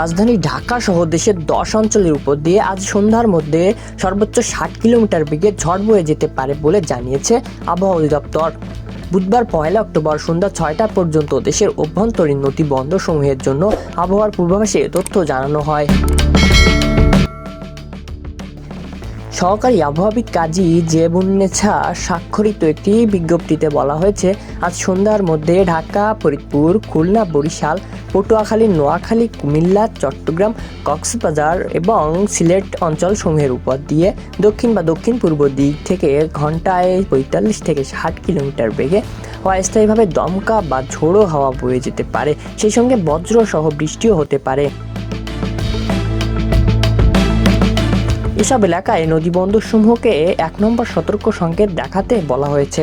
রাজধানী ঢাকা সহ দেশের দশ অঞ্চলের উপর দিয়ে আজ সন্ধ্যার মধ্যে সর্বোচ্চ ষাট কিলোমিটার বেগে ঝড় বয়ে যেতে পারে বলে জানিয়েছে আবহাওয়া অধিদপ্তর। বুধবার পয়লা অক্টোবর সন্ধ্যা ছয়টা পর্যন্ত দেশের অভ্যন্তরীণ নদী বন্দরসমূহের জন্য আবহাওয়ার পূর্বাভাসে তথ্য জানানো হয়। সহকারী আবহাওয়াবিদ কাজী জেবুন্নেছা স্বাক্ষরিত একটি বিজ্ঞপ্তিতে বলা হয়েছে, আজ সন্ধ্যার মধ্যে ঢাকা, ফরিদপুর, খুলনা, বরিশাল, পটুয়াখালী, নোয়াখালী, কুমিল্লা, চট্টগ্রাম, কক্সবাজার এবং সিলেট অঞ্চলসমূহের উপর দিয়ে দক্ষিণ বা দক্ষিণ পূর্ব দিক থেকে ঘন্টায় পঁয়তাল্লিশ থেকে ষাট কিলোমিটার বেগে অস্থায়ীভাবে দমকা বা ঝোড়ো হাওয়া বয়ে যেতে পারে। সেই সঙ্গে বজ্র সহ বৃষ্টিও হতে পারে। এসব এলাকায় নদীবন্দরসমূহকে এক নম্বর সতর্ক সংকেত দেখাতে বলা হয়েছে।